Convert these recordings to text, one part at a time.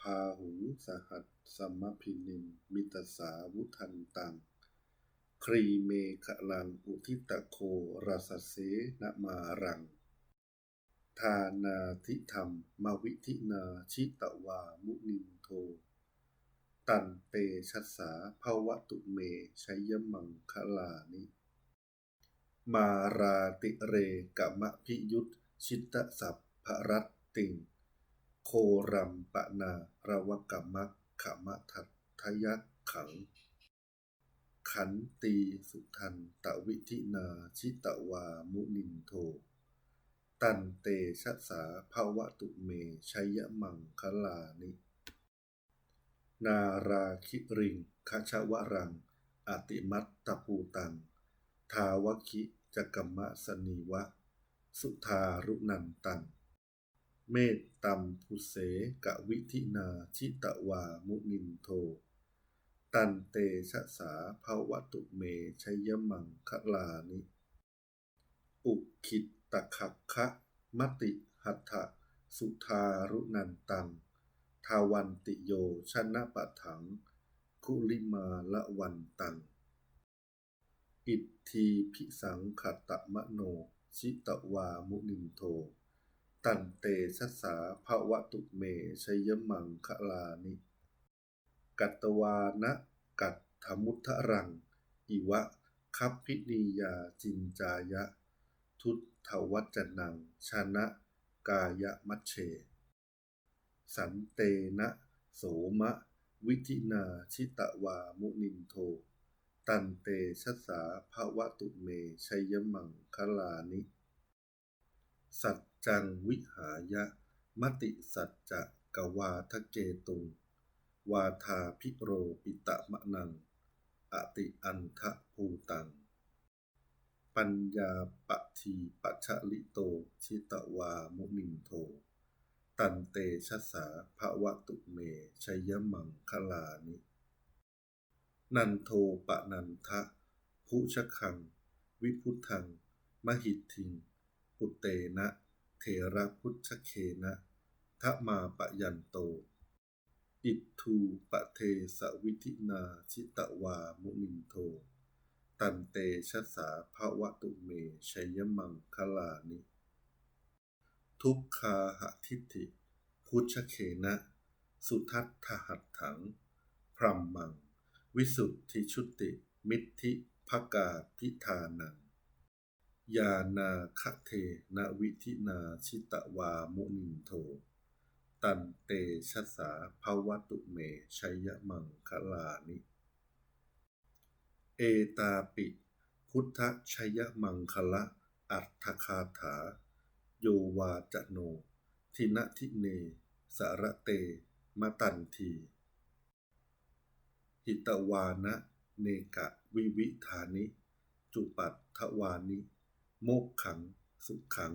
พาหุงสหัสสมพินิมมิตสาวุทันตัง ครีเมขลังอุทิตโคราสเสนมารัง ทานาทิธรรมมวิธินาชิตวามุนินโท ตันเตชัสสาภวตุเมชัยมังคลานิ มาราติเรกมะพิยุตชิตสัพพรัตติง โครัมปะนารวกมมัคขมะทัตทยักขัง ขันตีสุทันตวิธินาชิตวามุนินโท ตันเตชัสาภาวตุเมชัยมังคลานิ นาราคิริงคชวรัง อติมัตตภูตัง ทาวคิจกมมะสนีวะ สุทารุนันตัง เมตตัมพุเสกวิธินาชิตวามุนินโท ตันเตชะสาภาวตุเมชัยมังคลานิ อุคิตตะขักคะมติหัตถะสุทารุนันตัง ทาวันติโยชนะปะถัง คุลิมาละวันตัง อิทธีพิสังขตะมโน ชิตวามุนินโท ตันเตชัสสาภวตุเมชยมังคลานิ กัตวานะกัตถมุทะรัง อิวะคัพพินียาจินจายะ ทุตถวัจนัง ชนะกายมัชเช สันเตนะโสมะ วิธินาชิตวามุนินโท ตันเตชัสสาภวตุเมชยมังคลานิ สัจจังวิหายะ มติสัจจะกวาทะเกตุง วาทาพิโรปิตะมะนัง อติอันทะภูตัง ปัญญาปะทีปัชลิโต ชิตวามุนินโท ตันเตชัสาภวตุเมชัยมังคลานิ นันโทปะนันทะพุชคัง วิพุทธัง มหิทิง ปุเตนะเทระพุชเคนะทะมาปะยันโต อิทูปะเทสวิธินาชิตวามุนินโท ตันเตชัสสาภาวตุเมชัยมังคลานิ ทุกคาหะทิฏฐิ พุชเคนะ สุทัตถหัตถัง พรัมมัง วิสุทธิชุติ มิทธิภกาพิธานัง ยานาคะเทนวิธินาชิตวามุนินโท ตันเตชัสสาภวตุเมชัยมังคลานิ เอตาปิ พุทธชัยมังคละอัตถคาถา โยวาจโน ทินะทิเน สารเตมตันที หิตวานะ เนกะวิวิธานิ จุปัตถวานิ โมกขัง สุขขัง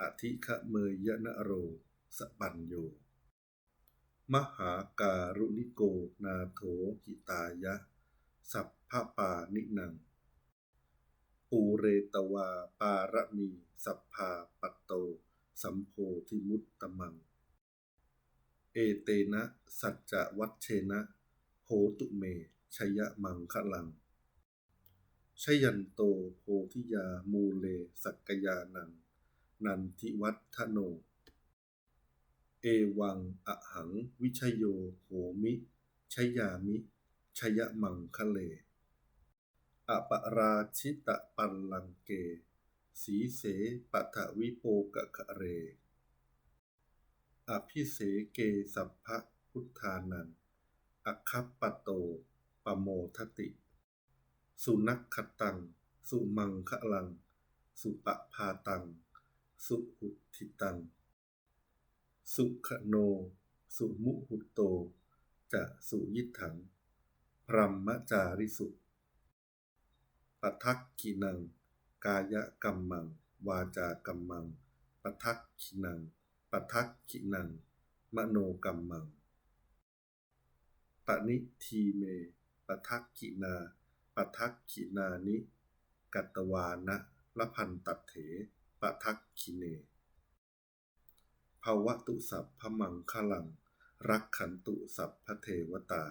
อธิคะเมยยนะโร สปัญโย มหาการุณิโกนาโถหิตายะ สัพพปานินังปูเรตวาปารมี สัพพาปัตโต สัมโพธิมุตตมัง เอเตนะ สัจจวัชเชนะ โหตุเมชยมังคลัง ชยันโตโพธิยามูเลสักกยานัง นันทิวัฒโน เอวังอะหัง วิชโยโหมิชยามิชยมังคะเลอปราชิตะปัลลังเก สีเสปัทวิโปกะคะเร อภิเสเกสัพพะพุทธานันอคัปปโตปโมทติ สุนักขตัง สุมังคะลัง สุปพาตัง สุหุทิตัง สุขโน สุมุหุโต จะสุยิถัง พรัมจาริสุปทักขินัง กายกัมมัง วาจากัมมังปทักขินังปทักขินัง มโนกัมมัง ปณิทีเมปทักขินา ปทักขินานิ กัตตวานะละพันตัดเถปทักขิเนภาวะตุสัพพมังคลัง รักขันตุสัพพเทวตา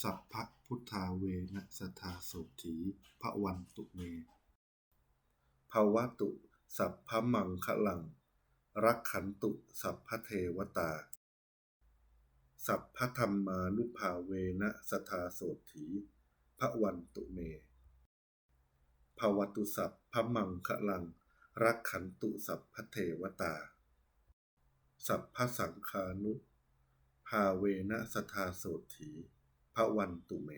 สัพพะพุทธาเวนะสทาโสถีพระวันตุเมภาวะตุสัพพมังคะลัง รักขันตุสัพพเทวตา สัพพธรรมานุภาเวนะสทาโสถี ระวันตุเมภาวตุสัพพะมังคะลัง รักขันตุสัพพเทวตา สัพพสังคานุ ภาเวนะสทาโสถีพระวันตุเม